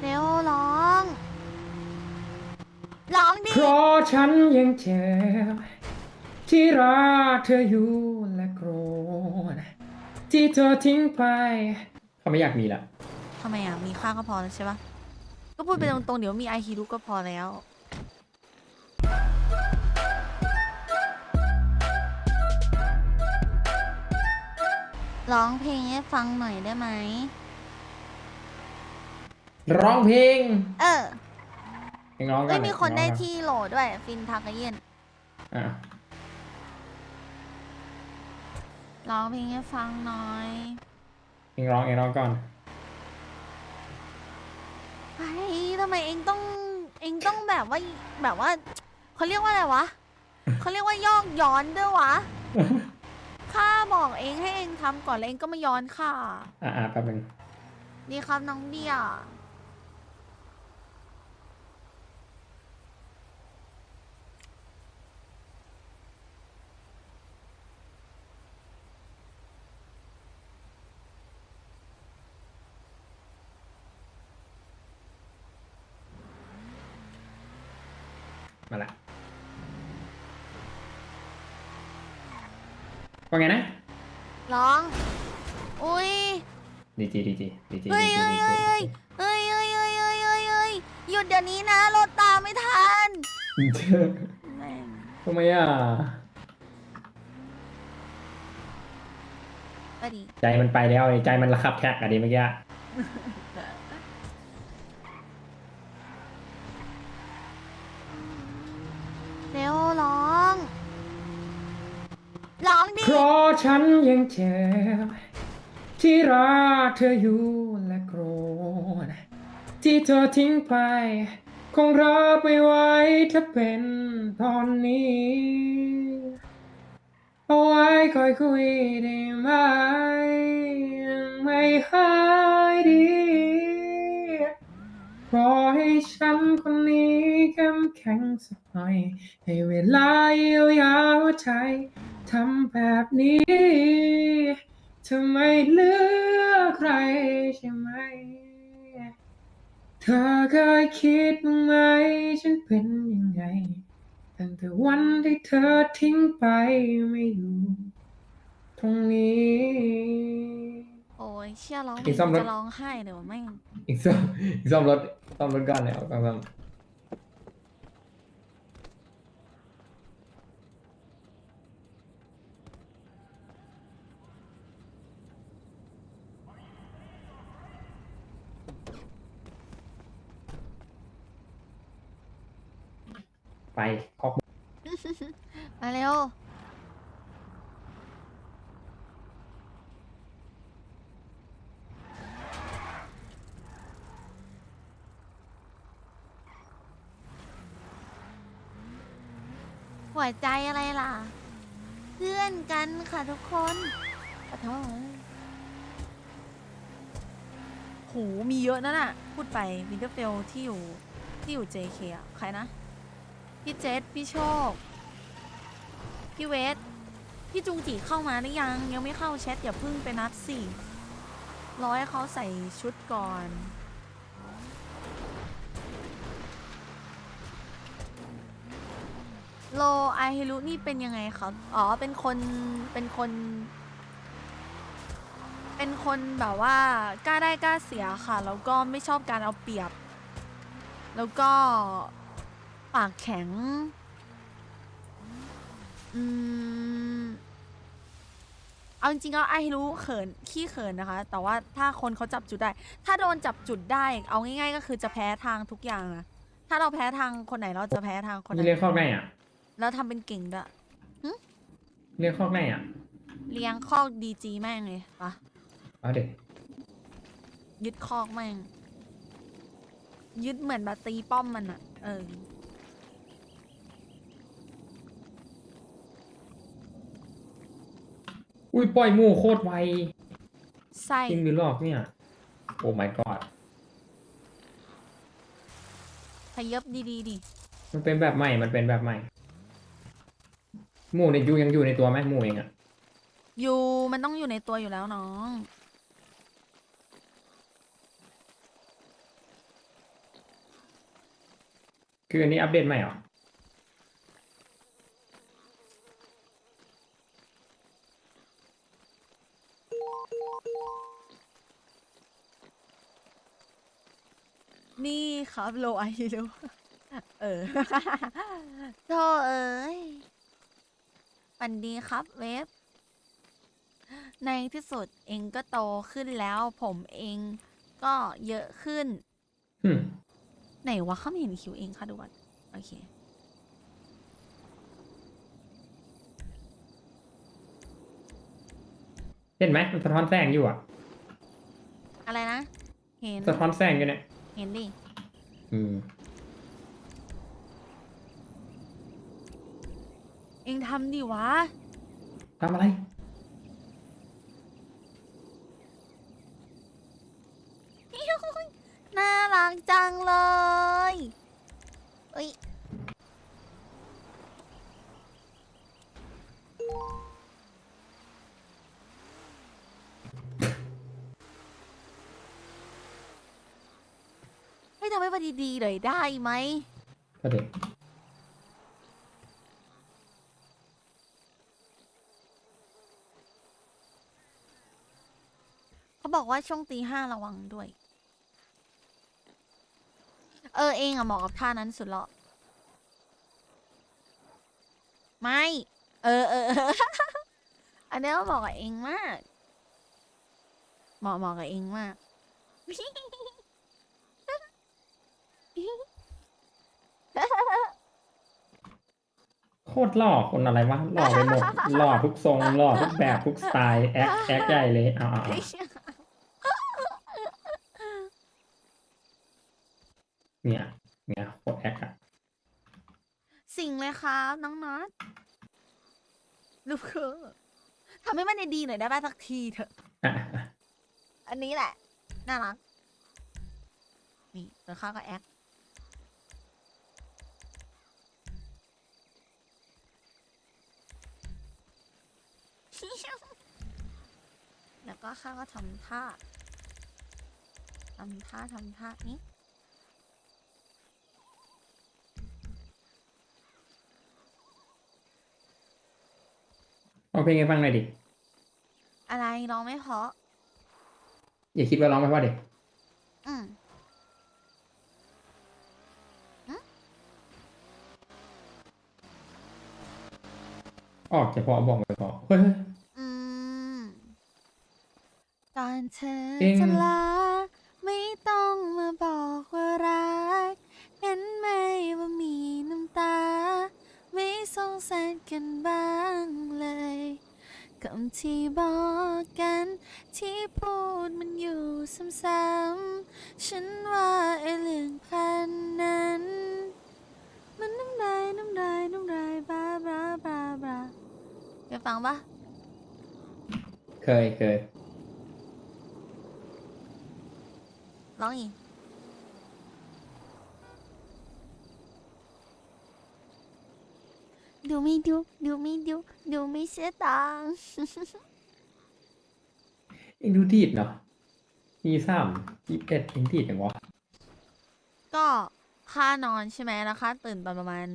เร็วร้อง ร้องดิ เพราะฉันยังเจ็บที่รักเธออยู่และโกรธที่เธอทิ้งไป เขาไม่อยากมีละทำไมอะ มีค่าก็พอแล้วใช่ปะก็พูดไปตรงๆ เดี๋ยวมีไอฮิรุก็พอแล้ว ร้องเพลงให้ฟังหน่อยได้ไหม ร้องเพลงเออเพลงร้องกัไม่นมีคนได้ที่โหลด้วย ฟินทากาเย็นอะร้องเพลงให้ฟังหน่อยเพลงร้องเองร้องก่อน ไอ้ทำไมเองต้องเองต้องแบบว่าแบบว่าเขาเรียกว่าอะไรวะเขาเรียกว่ายอกย้อนด้วยวะข้าบอกเองให้เองทำก่อนแล้วเองก็มาย้อนค่ะ อะอะแป๊บนึงดีครับน้องเดีย มาละว่าไงนะ ร้อง อุ้ยดีจีดีจีดีจีเฮ้ยดีเฮ้ยจีเฮ้ยเฮ้ยเฮ้ยเฮ้ยเฮ้ยเฮ้ยเฮ้ยเฮ้ยหยุดเดี๋ยวนี้นะรถตามไม่ทันแม่งทำไมอะ ก็ดี ใจมันไปแล้วใจมันระคับแท็กอะดีเมื่อกี้ ฉันยังเจ็บที่รักเธออยู่และโกรธที่เธอทิ้งไป คงรับไม่ไหวถ้าเป็นตอนนี้เอาไว้คอยคุยได้ไหมยังไม่หายดีขอให้ฉันคนนี้เข้มแข็งสักหน่อยให้เวลาเยียวยาหัวใจ ทำแบบนี้เธอไม่เหลือใครใช่ไหม เธอเคยคิดบ้างไหมฉันเป็นยังไง ตั้งแต่วันที่เธอทิ้งไปไม่อยู่ตรงนี้ โอ้ยเชี่ยร้องอีกซ่อมรถ จะร้องไห้เลยวะแม่ง อีกซ่อมอีกซ่อมรถซ่อมรถก่อนเลยเอาซ่อม ไปคอกมาเร็ว หัวใจอะไรล่ะ เพื่อนกันค่ะทุกคนขอโทษโหมีเยอะนั่นน่ะ พูดไปวินเทอร์เฟลที่อยู่ที่อยู่ JK อะ ใครนะ พี่เจษพี่โชค พี่เวท พี่จุงจีเข้ามาหรือยัง ยังไม่เข้าแชทอย่าพึ่งไปนัดสิรอให้เขาใส่ชุดก่อน โลไอฮิรุนี่เป็นยังไงครับ อ๋อ เป็นคน เป็นคน เป็นคนแบบว่ากล้าได้กล้าเสียค่ะ แล้วก็ไม่ชอบการเอาเปรียบ แล้วก็ ปากแข็ง อืม เอาจริงๆก็ไอรู้เขินขี้เขินนะคะ แต่ว่าถ้าคนเขาจับจุดได้ ถ้าโดนจับจุดได้ เอาง่าย ๆ ก็คือจะแพ้ทางทุกอย่างนะถ้าเราแพ้ทางคนไหนเราจะแพ้ทางคนนี่นั้นเรียกคอกไหนอะ แล้วทำเป็นเก่งด้วยเรียกคอกไหนอะ เลี้ยงคอกดีจีแม่งเลยปะ เอาเด็กยึดคอกแม่ง ยึดเหมือนแบบตีป้อมมันอะเออ อุ้ยปล่อยหมูโคตรไวไส้จริงหรือหลอกเนี่ย โอ้ my god พยับดีๆดิมันเป็นแบบใหม่มันเป็นแบบใหม่หมูในยูยังอยู่ในตัวไหมหมูเองอะอยู่มันต้องอยู่ในตัวอยู่แล้วน้อง คืออันนี้อัปเดตใหม่เหรอ นี่ครับโลไอรูเออโธ่เอ้ยปันดีครับเว็บในที่สุดเองก็โตขึ้นแล้ว ผมเองก็เยอะขึ้นอืมไหนวะเขาไม่เห็นคิวเองค่ะดูก่อนโอเค เห็นไหมมันสะท้อนแสงอยู่อะ อะไรนะ เห็น สะท้อนแสงอยู่เนี่ย เห็นดิ อืม เองทำดิวะ ทำอะไร น่ารักจังเลยเอ้ย มันดีๆหน่อยได้ไหม ก็เด็กเขาบอกว่าช่วงตีห้าระวังด้วย เออเองอะเหมาะกับท่านั้นสุดละไม่ เออเออเออ อันนี้เหมาะกับเองมาก เหมาะเหมาะกับเองมาก โคตรหล่อคนอะไรวะหล่อไปหมดหล่อทุกทรงหล่อทุกแบบทุกสไตล์แอคแอคใหญ่เลยเอาเอาเอาเนี่ยเนี่ยโคตรแอคอะสิ่งเลยครับน้องน็อตลูกคือทำให้มันดีๆหน่อยได้ป่ะสักทีเถอะอะอะอันนี้แหละ น่ารัก นี่แล้วข้าก็แอค แล้วก็ข้าก็ทำท่าทำท่าทำท่านี้เอาเพลงให้ฟังหน่อยดิ อะไรร้องไม่เพราะ อย่าคิดว่าร้องไม่เพราะดิอืม ออกจะพอบอกไม่พอเฮ้ยเฮ้ย อืมก่อนเธอเองจะลาไม่ต้องมาบอกว่ารักเห็นไหมว่ามีน้ำตา ไม่สงสารกันบ้างเลยคำที่บอกกัน ที่พูดมันอยู่ซ้ำๆฉันว่าไอ้เรื่องพันนั้น มันน้ำลายน้ำลายน้ำลายบาบาบาบาเคย ฟังปะเคยเคยร้องอีกดูไม่ดูดูไม่ดูดูไม่เสียตังค์ เองดูดีดเนาะมีสามยี่สิบเอ็ดเองดีดอย่างวะก็ค่านอนใช่ไหมแล้วค่าตื่นตอนประมาณ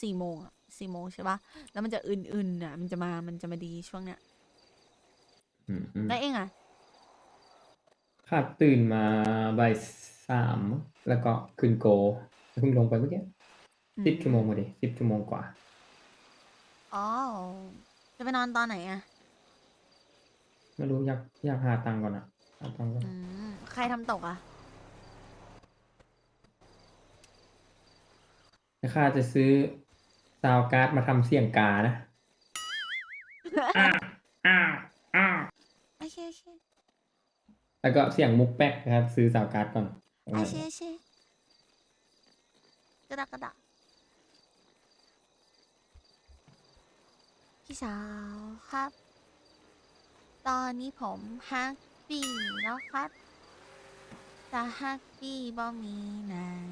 สี่โมงอะ สี่โมงใช่ปะแล้วมันจะอื่นๆอะ มันจะมา มันจะมาดีช่วงเนี้ยอืมอืมแล้วเองอะข้าตื่นมาบ่ายสามแล้วก็ขึ้นโกเพิ่งลงไปเมื่อกี้อืมสิบชั่วโมงมาดิสิบชั่วโมงกว่า อ๋อ จะไปนอนตอนไหนอะ ไม่รู้อยากอยากหาตังค์ก่อนอะหาตังค์ก่อนอืม ใครทำตกอะ แต่ข้าจะซื้อ ซาวด์การ์ดมาทำเสียงกานะอ้าวอ้าวอ้าวโอเคโอเคแล้วก็เสียงมุกแป๊กนะครับ ซื้อซาวด์การ์ดก่อนโอเคโอเคกระดักกระดักพี่สาวครับ ตอนนี้ผมฮักปี้แล้วครับแต่ฮักปี้บ่มีนาย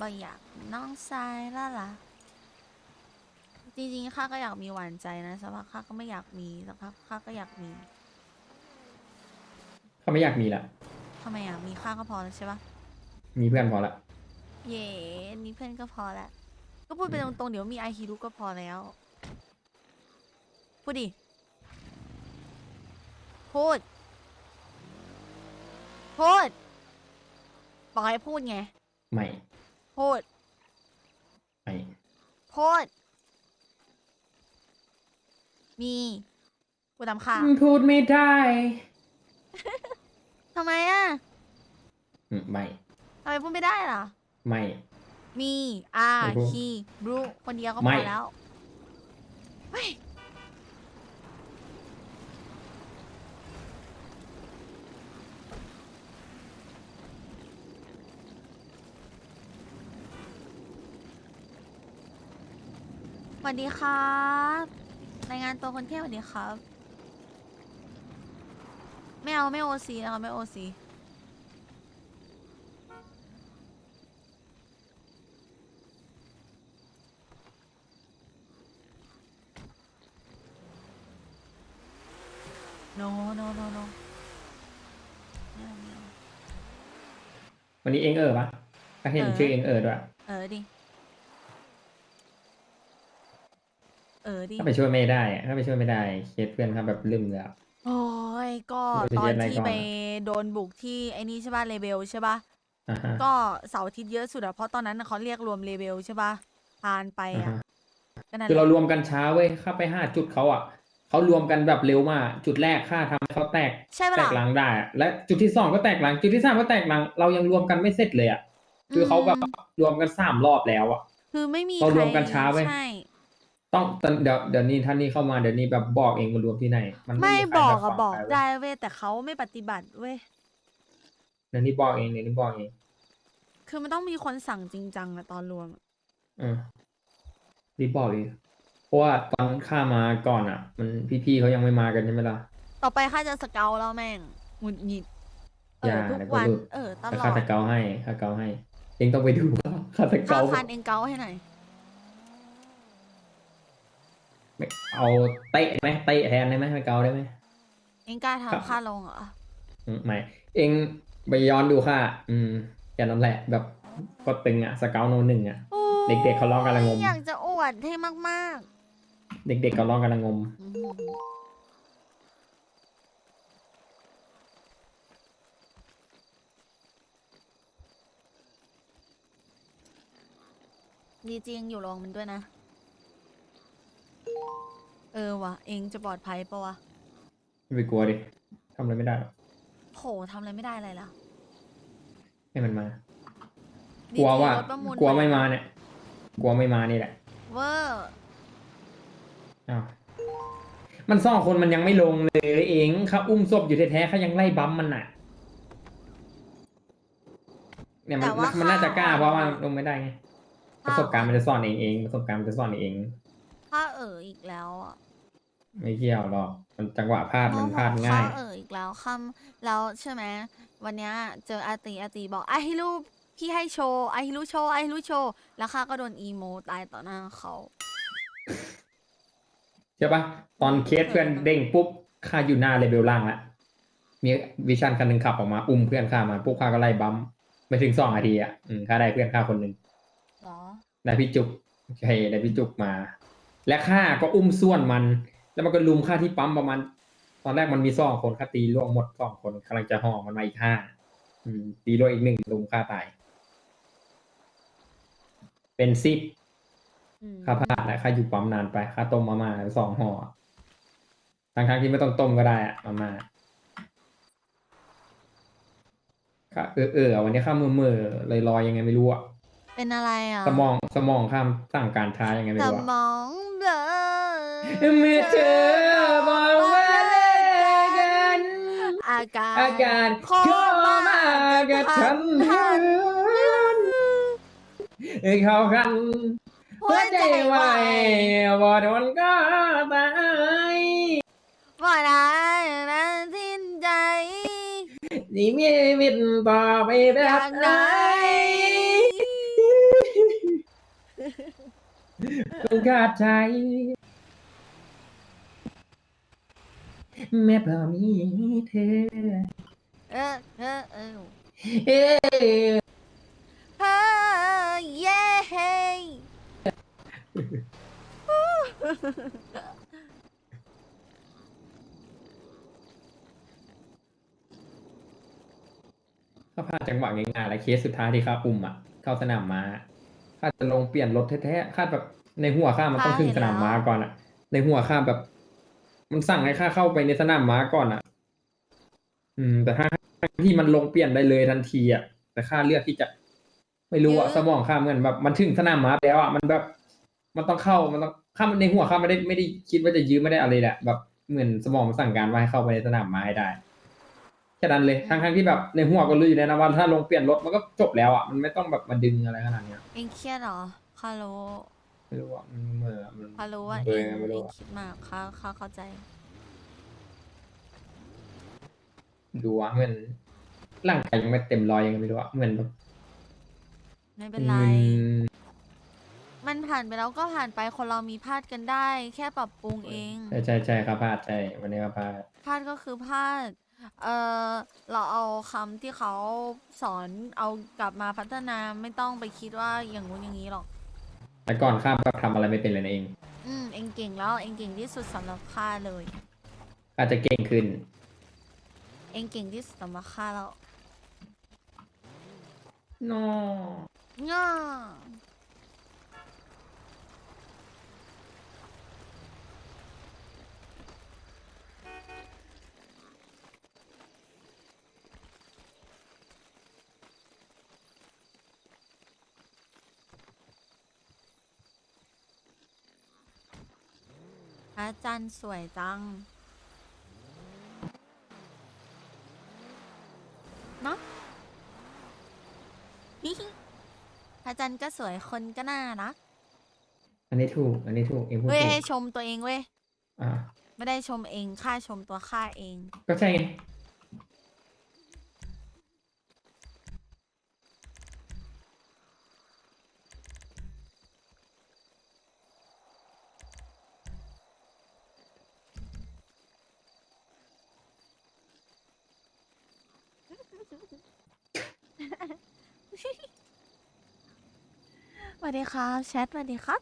บ่อยากมีน้องชายและล่ะ จริงๆข้าก็อยากมีหวานใจนะสักพักข้าก็ไม่อยากมีสักพักข้าก็อยากมีเขาไม่อยากมีละทำไมอะมีข้าก็พอแล้วใช่ปะมีเพื่อนพอละเย่มีเพื่อนก็พอละก็พูดไปตรงๆเดี๋ยวมีไอฮิรุก็พอแล้ว พูดดิพูดพูดบอกให้พูดไงไม่พูดไม่พูด มีพูดตามค่ะพูดไม่ได้ทำไมอะอืมไม่ทำไมพูดไม่ได้ล่ะ ไม่ มีอาไม่พูดฮีบรูคนเดียวก็ไม่พอแล้วเฮ้ยสวัสดีครับ รายงานตัวคนเที่ยวสวัสดีครับ ไม่เอาไม่โอซีนะคะไม่โอซีโนโนโนโนไม่เอาไม่เอาวันนี้เองเออปะก็เห็นเออชื่อเองเออด้วย เออดิ เออดิถ้าไปช่วยไม่ได้อะถ้าไปช่วยไม่ได้เคสเพื่อนครับแบบลืมเลยอะโอ้ยก็ไม่ตอใช่นอะไรที่ก่อนไปโดนบุกที่ไอ้นี่ใช่ป่ะเลเบลใช่ป่ะอ่าฮะก็เสาร์อาทิตย์เยอะสุดอะเพราะตอนนั้นน่ะเขาเรียกรวมเลเบลใช่ป่ะพานไปอ่าอะฮะก็นั่นคือแหเราละรวมกันช้าเว้ยเข้าไปห้าจุดเขาอะเขารวมกันแบบเร็วมาก จุดแรกค่าทำให้เขาแตกใช่ปะแตกหลัล่ะงได้อะและจุดที่สองก็แตกหลัง จุดที่สามก็แตกหลัง เรายังรวมกันไม่เสร็จเลยอะคือเขาแบบรวมกันสามรอบแล้วอะคือไม่มีเราใครรวมกันช้าเว้ยใช่ ต้องตอนเดี๋ยวเดี๋ยวนี้ท่านนี้เข้ามาเดี๋ยวนี้แบบบอกเองมารวมที่ไหนมันไม่ใครบอกแบบอะฟังบอกใครเว้ยได้เว้ยแต่เขาไม่ปฏิบัติเว้ยเดี๋ยวนี้บอกเองเดี๋ยวนี้บอกเองคือมันต้องมีคนสั่งจริงจังอะตอนรวมอะอืมรีบบอกอีกเพราะว่าตอนข้ามาก่อนอะ มันพี่ๆเขายังไม่มากันใช่ไหมล่ะ ต่อไปข้าจะสเกลแล้วแม่งหงุดหงิดเอออย่าทุกเดี๋ยวก็วัน หลุด เออตแต่ลอข้าดจะเกาให้ข้าเกาให้ เองต้องไปดูข้าจะข้าเกาคันเองเกาให้หน่อย ไม่ เอาเตะไหมเตะแทนได้ไหมไม่เกาได้ไหมเองกล้าครับทำข้าลงเหรออืมไม่เองไปย้อนดูค่ะ อืมแค่นั้นแหละแบบก็ตึงอะสเกลโนหนึ่งอะโอ้ยเด็กๆเขาร้องกันละงม อยากจะอวดให้มากเด็กๆก็ร้องกันละงม ๆอื้อหือดีจริงอยู่ลองมันด้วยนะเออวะเองจะปลอดภัยปะวะไม่ไปกลัวดิทำอะไรไม่ได้หรอกโหทำอะไรไม่ได้อะไรล่ะให้มันมาดีกลัวจริงว่ารถประมูลกลัวปไม่มาเนี่ย กลัวไม่มานี่แหละเวอร์อ้าวมันสองคนมันยังไม่ลงเลยเองเขาอุ้มศพอยู่แท้ๆเขายังไล่บัมมันน่ะ เนี่ยมันมันน่าจะกล้าเพราะว่าลงไม่ได้ไงประสบการณ์มันจะสอนเองเองประสบการณ์มันจะสอนเอง ถ้าเอออีกแล้วอะ ไม่เกี่ยวหรอก มันจังหวะพลาดมันพลาดง่ายข้เอออีกแล้วคำแล้วใช่ไหมวันเนี้ยเจออาตีอาตีบอกไอะให้รูปพี่ให้โชว์ไอะให้รู้โชว์ไอะให้รู้โชว์แล้วข้าก็โดนอีโมตายต่อหน้าเขา ใช่ปะตอนเคสเพื่อนเด้งปุ๊บข้าอยู่หน้าเลเวลล่างละมีวิชันคันหนึ่งขับออกมาอุ้มเพื่อนข้ามาปุ๊บข้าก็ไล่บัมไม่ถึงสองนาทีอะอืมข้าได้เพื่อนข้าคนหนึ่งเหรอ ได้พี่จุกใช่ได้พี่จุกมา และข้าก็อุ้มส่วนมัน แล้วมันก็ลุมข้าที่ปั๊มประมาณ ตอนแรกมันมีสองคนข้าตีล่วงหมดสองคนกำลังจะห่อมันมาอีกห้าอืม ตีล่วงอีกหนึ่งลุมข้าตาย เป็นสิบอืมข้าพลาดแล้วข้าอยู่ปั๊มนานไปข้าต้มมาม่าสองห่อทั้งทั้งๆที่ไม่ต้องต้มก็ได้อะมาม่าข้าเออเออวันนี้ข้ามือมือๆลอยๆยังไงไม่รู้อะเป็นอะไรอะสมองสมองข้ามสั่งการท้ายังไงไม่สรู้อะ มองเบลอ เมื่อเธอบอกว่าเลิกกัน อาการอาการเข้ามากับฉันหันเขาคันหัวใจไหวบ่โดนก็ตายว่าได้นะสิ้นใจนี่มีวิตต่อไปแบอบยากไหนได้ต้องขาดใจ แม้พอมีเธอเออเออเออเอ้ยเฮ้อถ้าพลาดจังหวะง่ายๆแล้วเคสสุดท้ายที่ข้าปุ่มอะ เข้าสนามม้าข้าจะลงเปลี่ยนรถแท้ๆข้าแบบในหัวข้ามันต้องข้าถึงเห็นสนามม้าก่อนอะ ในหัวข้าแบบ มันสั่งให้ข้าเข้าไปในสนามม้าก่อนอะ อืม แต่ถ้าที่มันลงเปลี่ยนได้เลยทันทีอะ แต่ข้าเลือกที่จะ ไม่รู้อะสมองข้าเหมือนแบบ มันถึงสนามม้าแล้วอะมันแบบ มันต้องเข้ามันต้องข้าในหัวข้าไม่ได้ไม่ได้คิดว่าจะยื้อไม่ได้อะไรแหละแบบเหมือนสมองมันสั่งการว่าให้เข้าไปในสนามม้าให้ได้แค่นั้นเลยทั้งทั้งๆที่แบบในหัวก็รู้อยู่แล้วนะว่าถ้าลงเปลี่ยนรถมันก็จบแล้วอะมันไม่ต้องแบบมาดึงอะไรขนาดเนี้ย เองเครียดเหรอข้ารู้ ไม่รู้ว่ามันเหมื่อมันข้ารู้ว่าเบเอลงไงไม่เอรู้งอะคิดมากข้าข้าเข้าใจ ดูว่าเหมือนร่างกายยังไม่เต็มร้อยยังไงไม่รู้อะเหมือนแบบไม่เป็นไรมึนมันผ่านไปแล้วก็ผ่านไปคนเรามีพลาดกันได้ แค่ปรับปรุงเอง ใช่ใช่ใช่ครับพลาดใช่วันนี้ก็พลาด พลาดก็คือพลาด เออเราเอาคำที่เขาสอนเอากลับมาพัฒนาไม่ต้องไปคิดว่าอย่างงู้นอย่างนี้หรอก แต่ก่อนข้ามแบบทำอะไรไม่เป็นเลยนะเองอืมเองเก่งแล้วเองเก่งที่สุดสำหรับข้าเลย อาจจะเก่งขึ้น เองเก่งที่สุดสำหรับข้าแล้วนอง่า อาจารย์สวยจังเนอะพระจันทร์ก็สวยคนก็น่ารักอันนี้ถูก อันนี้ถูก เองพูดเว้ยถูให้กชมตัวเองเว้ย อ่าไม่ได้ชมเองข้าชมตัวข้าเอง ก็ใช่ไง วัสดีครับแชทสวัสดีครับ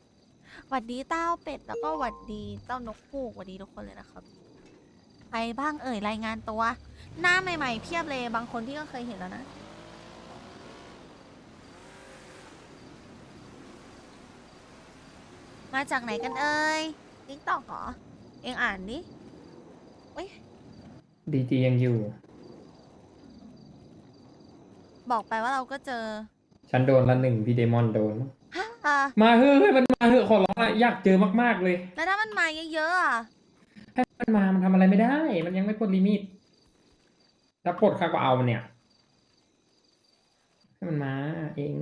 สวัสดีเต้าเป็ดแล้วก็สวัสดีเต้านกฮูกสวัสดีทุกคนเลยนะครับใครบ้างเอ่ยรายงานตัว หน้าใหม่ๆเพียบเลยบางคนที่ก็เคยเห็นแล้วนะมาจากไหนกันเอ่ยติ๊กตอกเหรอ เองอ่านดิเอ้ยดีจียังอยู่ บอกไปว่าเราก็เจอ ฉันโดนละหนึ่งพี่เดมอนโดนฮะอะมาเฮ้ยมันมาเถอะขอร้องอะอยากเจอมากๆเลย แล้วถ้ามันมาเยอะๆอะให้มันมามันทำอะไรไม่ได้ มันยังไม่ปลดลิมิตถ้าปลดข้าก็เอามันเนี่ยให้มันมาเอง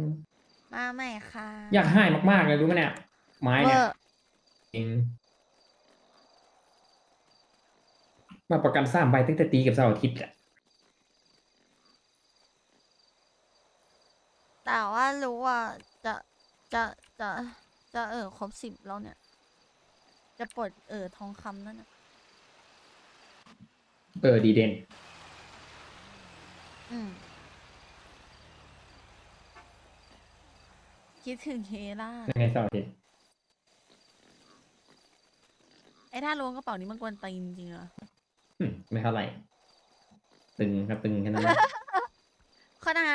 มาใหม่ค่ะอยากให้มากๆเลยรู้ไหมเนี่ย ไม้เวเนี่ยอร์เองมาประกันสามใบตั้งแต่ตีกับเสาร์อาทิตย์แหละแต่ว่ารู้ว่าจะ จะจะจะเออครบสิบแล้วเนี่ย จะปลดเออทองคำนั่นน่ะเออดีเด่นอืมคิดถึงเฮล่ายังไงเสาร์อาทิตย์ไอ้ท่าล้วงกระเป๋านี้มันกวนตีนจริงๆเหรออืมไม่เท่าไหร่ ตึงครับตึงแค่นั้นแหละข้อหน้า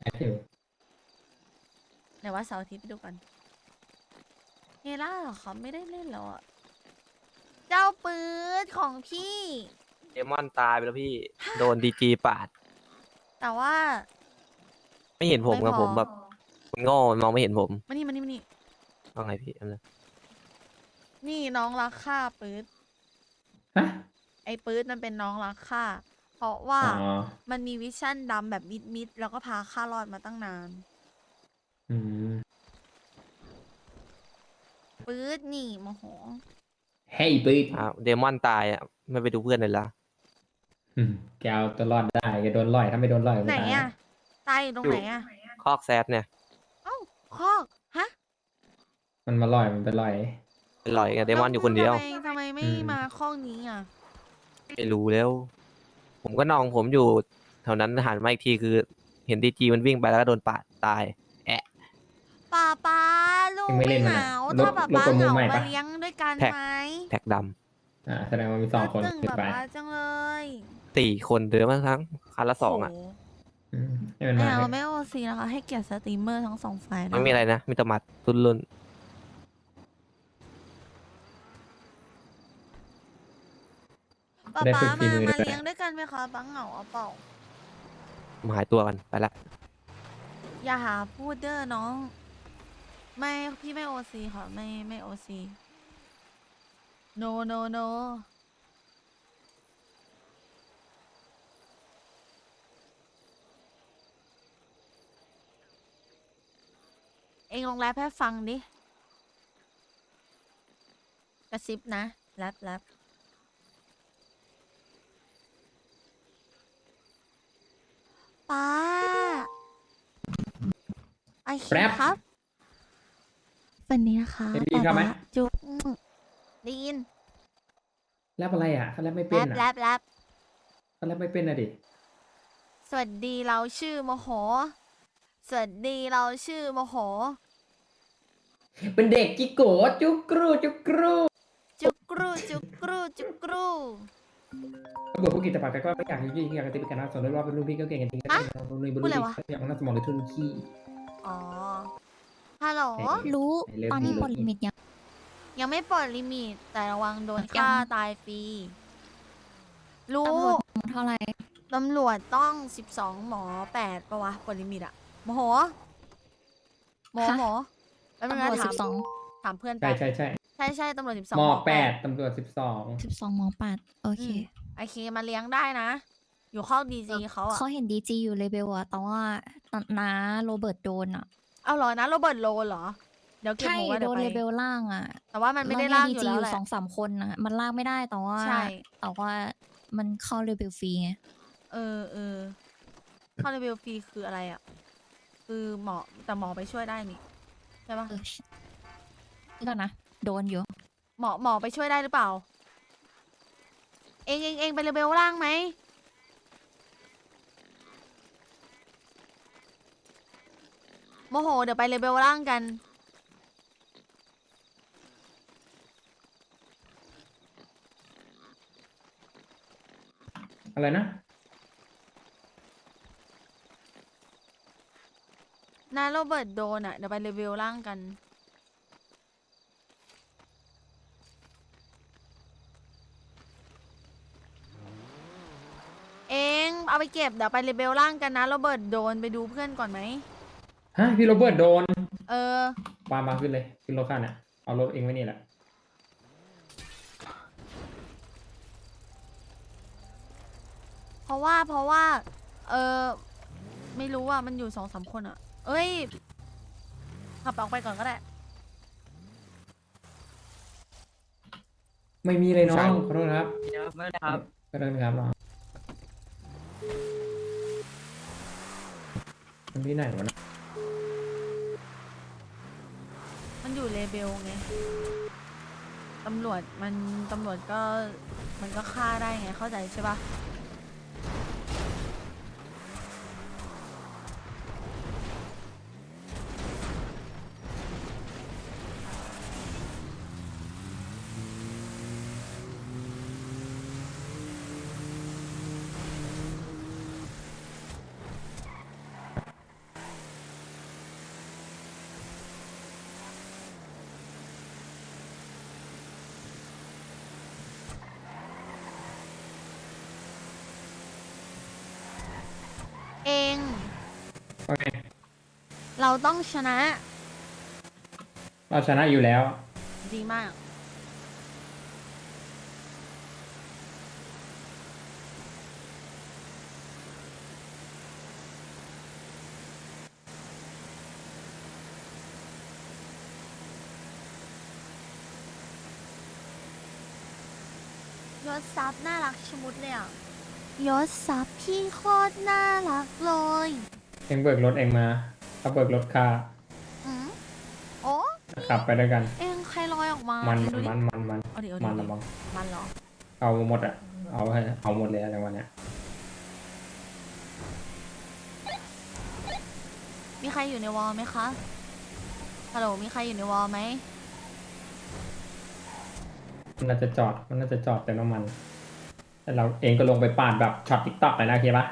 แอคทีฟ ไหนว่าเสาร์อาทิตย์ไปดูกันเฮล่าเหรอเขาไม่ได้เล่นแล้วอะเจ้าปืนของพี่ เดมอนตายไปแล้วพี่ โดนดีจีปาด แต่ว่าไม่เห็นผมไม่กับพอผมแบบโง่มันมองไม่เห็นผมมานี่มานี่มานี่ ว่าไงพี่อันนั้นนี่น้องรักข้าปื๊ดฮะไอ้ปื๊ดมันเป็นน้องรักข้าเพราะว่าอ๋อ มันมีวิชั่นดำแบบมิดมิดๆแล้วก็พาข้ารอดมาตั้งนาน อืมปื๊ดนี่โมโห เฮ้ยปืดอ้าวเดมอนตายอะไม่ไปดูเพื่อนเลยละอืมแกเอาตัวรอดได้แกโดนล่อยถ้าไม่โดนล่อยก็ไหนตายอะตายอยู่ตรงไหนอะคอกแซดเนี่ยเอ้าคอกฮะมันมาล่อยมันไปล่อยเป็นลอยไงเดมอนอยู่คนเดียวทำไมทำไมไม่อืม มาคอกนี้อะไม่รู้แล้ว ผมก็นองผมอยู่แถวนั้นหันมาอีกทีคือ เห็นดีจีมันวิ่งไปแล้วก็โดนปาดตาย ป้าป้าลูกยังไม่ไม่เล่นเหมันงาอะถ้าลบป๊าลบป๊ากับเหมืองาใหม่มาปะเลี้ยงด้วยกันแท็กไหมแท็กดอ่าแสดงว่ามีสองคนตึงขึ้นป๊าไปป๊าจังเลยำสี่คนเดือมั้งทั้งคันละสองอะโโหอืมให้มันไม่มาเอาให้ไม่โอซีนะคะ ให้เกียรติสตรีมเมอร์ทั้งสองฝ่ายนะไม่มีอะไรนะ มีแตหมัดตุนลุนป๊าได้ป๊าฝึกฝีมามือมาด้วยเลี้ยงด้วยกันไหมคะป๊าเหงาเอาเปล่ามาหายตัวกันไปละอย่าหาพูดเด้อน้อง ไม่พี่ไม่โอซีค่ะไม่ไม่โอซี no no no เองลองแรปให้ฟังดิ กระซิบนะแรปแรปป้าไอเคแรปครับ วันนี้นะคะเอ็มดีครับไหม ป๊าจุ๊บอืมได้ยินแรปอะไรอะถ้าแรปไม่แรเป็นปอะแรปแรปถ้าแรปไม่เป็นอะดิสวัสดีเราชื่อโมโห สวัสดีเราชื่อโมโห เป็นเด็กจิโกะจุกกรูจุกกรูจุกกรูจุกกรูจุกกรูก็บอกผู้กิจปากก็ไม่อยากยุ่งยิ่งอยากกระติบกันนะสอนด้วยว่าเป็นรุ่นพี่ก็เก่งกันจริงก็ได้รุ่นนี้รุ่นพี่อยากน่าสมองหรือทุนขี้อ๋อ ฮัลโหลเอ๊ะรู้เริ่มตอนนี้มีปลดเลยลิมิตยัง ยังไม่ปลดลิมิต แต่ระวังโดนยังฆ่าตายฟรี รู้ ตำรวจเท่าไหร่ตำรวจต้อง 12 หมอ8ปะวะปลดลิมิตอะโมโหหมอ หมอแล้วมึงตำรวจถาสิมบสองถามเพื่อนใช่แป๊บใช่ใช่ใช่ใช่ตำรวจ12มหมอแปแปดดตำรวจสิบสองสิบสองมแปดโอเคอืมไอเคมาเลี้ยงได้นะ อยู่เข้าดีจีเขาอะเขาเห็นดีจีอยู่เลเบลอะแต่ว่าตอนน้าโรเบิร์ตโดนอะ เอาเหรอนะโรเบิร์ตโลเหรอ เดี๋ยวเก็บใช่หมูไว้โดเดี๋ยวนไปเลเบลล่างอะแต่ว่ามันไม่ได้แล้วล่างดีอยู่จีแล้วอยู่แหละ สองสามคนนะมันล่างไม่ได้แต่ว่าใช่ แต่ว่ามันเข้าเลเบลฟรีไงเออเออเข้ารีวิวฟรีคืออะไรอะคือหมอแต่หมอไปช่วยได้นี่ใช่ปะเออนี่ก่อนนะโดนอยู่ หมอหมอไปช่วยได้หรือเปล่า เองเองเองไปเรเบลล่างไหม โมโห เดี๋ยวไปเรเบลล่างกัน อะไรนะ นาโรเบิร์ตโดนอะเดี๋ยวไปเรเบลล่างกัน เองเอาไปเก็บ เดี๋ยวไปเรเบลล่างกันนะโรเบิร์ตโดนไปดูเพื่อนก่อนไหม ฮะพี่โรเบิร์ตโดนเออ ปามาขึ้นเลยขึ้นรถข้าเนี่ยเอารถเองไว้นี่แหละเพราะว่าเพราะว่า เออไม่รู้ว่ามันอยู่สองสามคนอะเอ้ย ขับออกไปก่อนก็ได้ ไม่มีเลยน้องขอโทษครับไม่ได้ครับขอโทษครับน้องมันที่ไหนวะนะ มันอยู่เลเบลไง ตำรวจมันตำรวจก็มันก็ฆ่าได้ไงเข้าใจใช่ปะ เราต้องชนะเราชนะอยู่แล้ว ดีมาก ยศซับน่ารักชะมุดเลยอะ ยศซับพี่โคตรน่ารักเลย เองเบิกรถเองมา ถ้าเบิกรถค่าโอ้ขับไปด้วยกัน เองใครลอยออกมามัมันมันมันมันเอาดิเอาดิมันมั้มันหรอเอาหมดอะ เอาให้เอาหมดเลยอะไรวันเนี้ยมีใครอยู่ในวอลไหมคะฮัลโหลมีใครอยู่ในวอลไหมมันน่าจะจอดมันน่าจะจอดแต่น้ำมัน แต่เราเองก็ลงไปปาดแบบช็อตติ๊กต็อกเลยนะโอเคปะ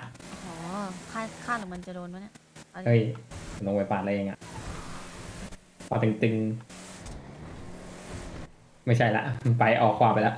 อ๋อค่าค่าหรือมันจะโดนวะเนี่ยเฮ้ย ลงไปปาดอะไรเองอะปาดตึงๆ ไม่ใช่ละ ไปออกขวาไปละ